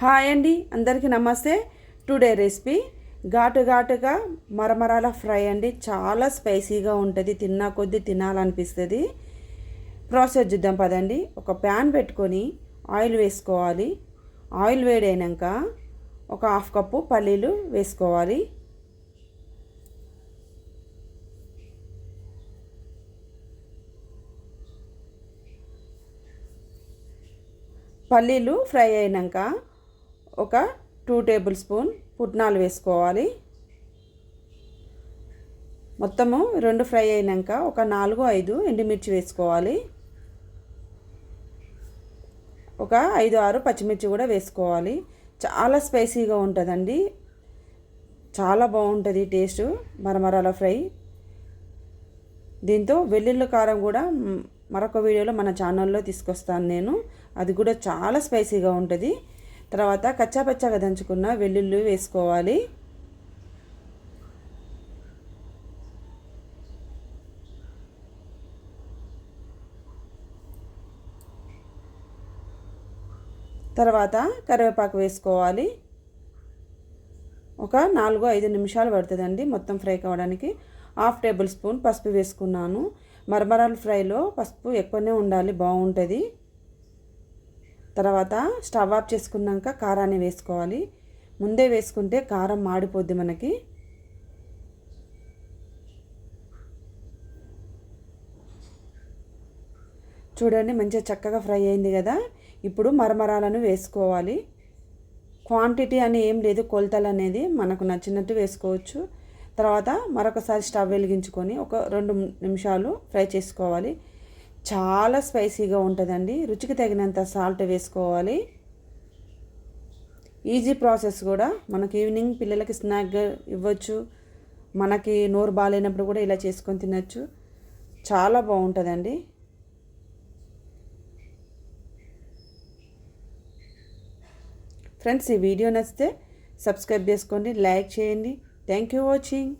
Hi అండి అందరికీ నమస్తే. టుడే రెసిపీ ఘాటు ఘాటుగా మరమరాల ఫ్రై అండి. చాలా స్పైసీగా ఉంటుంది తిన్నా కొద్దీ తినాలనిపిస్తుంది. ప్రాసెస్ చూద్దాం పదండి. ఒక ప్యాన్ పెట్టుకొని ఆయిల్ వేసుకోవాలి. ఆయిల్ వేడైనాక ఒక హాఫ్ కప్పు పల్లీలు వేసుకోవాలి. పల్లీలు ఫ్రై అయినాక ఒక టూ టేబుల్ స్పూన్ పుట్నాలు వేసుకోవాలి. మొత్తము రెండు ఫ్రై అయినాక ఒక నాలుగు ఐదు ఎండుమిర్చి వేసుకోవాలి. ఒక ఐదు ఆరు పచ్చిమిర్చి కూడా వేసుకోవాలి. చాలా స్పైసీగా ఉంటుందండి. చాలా బాగుంటుంది టేస్ట్ మరమరాల ఫ్రై. దీంతో వెల్లుల్లి కారం కూడా మరొక వీడియోలో మన ఛానల్లో తీసుకొస్తాను నేను. అది కూడా చాలా స్పైసీగా ఉంటుంది. తర్వాత కచ్చాపచ్చాగా దంచుకున్న వెల్లుల్లి వేసుకోవాలి. తర్వాత కరివేపాకు వేసుకోవాలి. ఒక నాలుగు ఐదు నిమిషాలు పడుతుందండి మొత్తం ఫ్రై కావడానికి. హాఫ్ టేబుల్ స్పూన్ పసుపు వేసుకున్నాను. మరమరాల ఫ్రైలో పసుపు ఎక్కువనే ఉండాలి బాగుంటుంది. తర్వాత స్టవ్ ఆఫ్ చేసుకున్నాక కారాన్ని వేసుకోవాలి. ముందే వేసుకుంటే కారం మాడిపోద్ది మనకి. చూడండి మంచిగా చక్కగా ఫ్రై అయింది కదా. ఇప్పుడు మరమరాలను వేసుకోవాలి. క్వాంటిటీ అని ఏం లేదు కొలతలు అనేది మనకు నచ్చినట్టు వేసుకోవచ్చు. తర్వాత మరొకసారి స్టవ్ వెలిగించుకొని ఒక రెండు నిమిషాలు ఫ్రై చేసుకోవాలి. చాలా స్పైసీగా ఉంటుందండి. రుచికి తగినంత సాల్ట్ వేసుకోవాలి. ఈజీ ప్రాసెస్ కూడా. మనకి ఈవినింగ్ పిల్లలకి స్నాక్ ఇవ్వచ్చు. మనకి నోరు బాగాలేనప్పుడు కూడా ఇలా చేసుకొని తినచ్చు. చాలా బాగుంటుందండి. ఫ్రెండ్స్ ఈ వీడియో నచ్చితే సబ్స్క్రైబ్ చేసుకోండి లైక్ చేయండి. Thank you watching